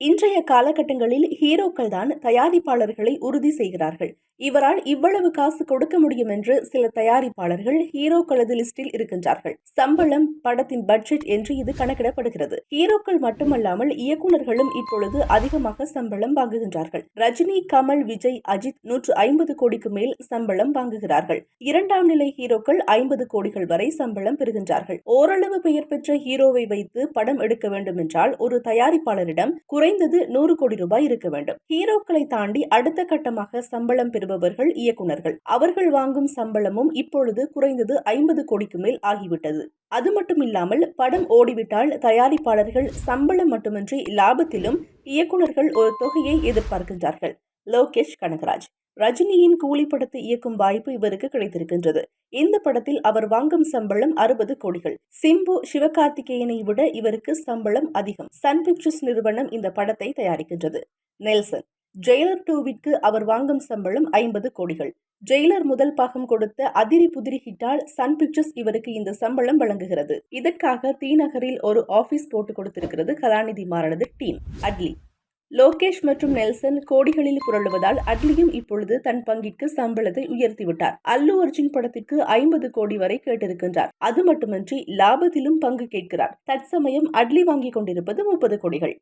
இன்றைய காலகட்டங்களில் ஹீரோக்கள் தான் தயாரிப்பாளர்களை உறுதி செய்கிறார்கள். இவரால் இவ்வளவு காசு கொடுக்க முடியும் என்று சில தயாரிப்பாளர்கள் ஹீரோக்களது லிஸ்டில் இருக்கின்றார்கள். சம்பளம் படத்தின் பட்ஜெட் என்று இது கணக்கிடப்படுகிறது. ஹீரோக்கள் மட்டுமல்லாமல் இயக்குநர்களும் இப்பொழுது அதிகமாக சம்பளம் வாங்குகின்றார்கள். ரஜினி கமல் விஜய் அஜித் நூற்று ஐம்பது கோடிக்கு மேல் சம்பளம் வாங்குகிறார்கள். இரண்டாம் நிலை ஹீரோக்கள் ஐம்பது கோடிகள் வரை சம்பளம் பெறுகின்றார்கள். ஓரளவு பெயர் பெற்ற ஹீரோவை வைத்து படம் எடுக்க வேண்டும் என்றால் ஒரு தயாரிப்பாளரிடம் குறை குறைந்தது நூறு கோடி ரூபாய் இருக்க வேண்டும். ஹீரோக்களை தாண்டி அடுத்த கட்டமாக சம்பளம் பெறுபவர்கள் இயக்குனர்கள் அவர்கள் வாங்கும் சம்பளமும் இப்பொழுது குறைந்தது ஐம்பது கோடிக்கு மேல் ஆகிவிட்டது. அது மட்டுமில்லாமல் படம் ஓடிவிட்டால் தயாரிப்பாளர்கள் சம்பளம் மட்டுமின்றி லாபத்திலும் இயக்குனர்கள் ஒரு தொகையை எதிர்பார்க்கின்றார்கள். லோகேஷ் கனகராஜ். ரஜினியின் கூலி படத்தை இயக்கும் வாய்ப்பு இவருக்கு கிடைத்திருக்கின்றது. இந்த படத்தில் அவர் வாங்கும் சம்பளம் அறுபது கோடிகள். சிம்பு சிவகார்த்திகேயனை விட இவருக்கு சம்பளம் அதிகம். சன் பிக்சர்ஸ் நிறுவனம் இந்த படத்தை தயாரிக்கின்றது. நெல்சன். ஜெயிலர் டூவிற்கு அவர் வாங்கும் சம்பளம் ஐம்பது கோடிகள். ஜெயிலர் முதல் பாகம் கொடுத்த அதிரி புதிரி ஹிட்டால் சன் பிக்சர்ஸ் இவருக்கு இந்த சம்பளம் வழங்குகிறது. இதற்காக தீநகரில் ஒரு ஆபீஸ் போட்டு கொடுத்திருக்கிறது கலாநிதி மாறனது டீம். அட்லி. லோகேஷ் மற்றும் நெல்சன் கோடிகளில் புரளுவதால் அட்லியும் இப்பொழுது தன் பங்கிற்கு சம்பளத்தை உயர்த்திவிட்டார். அல்லு அர்ஜுன் படத்திற்கு ஐம்பது கோடி வரை கேட்டிருக்கின்றார். அது மட்டுமின்றி லாபத்திலும் பங்கு கேட்கிறார். தற்சமயம் அட்லி வாங்கிக் கொண்டிருப்பது முப்பது கோடிகள்.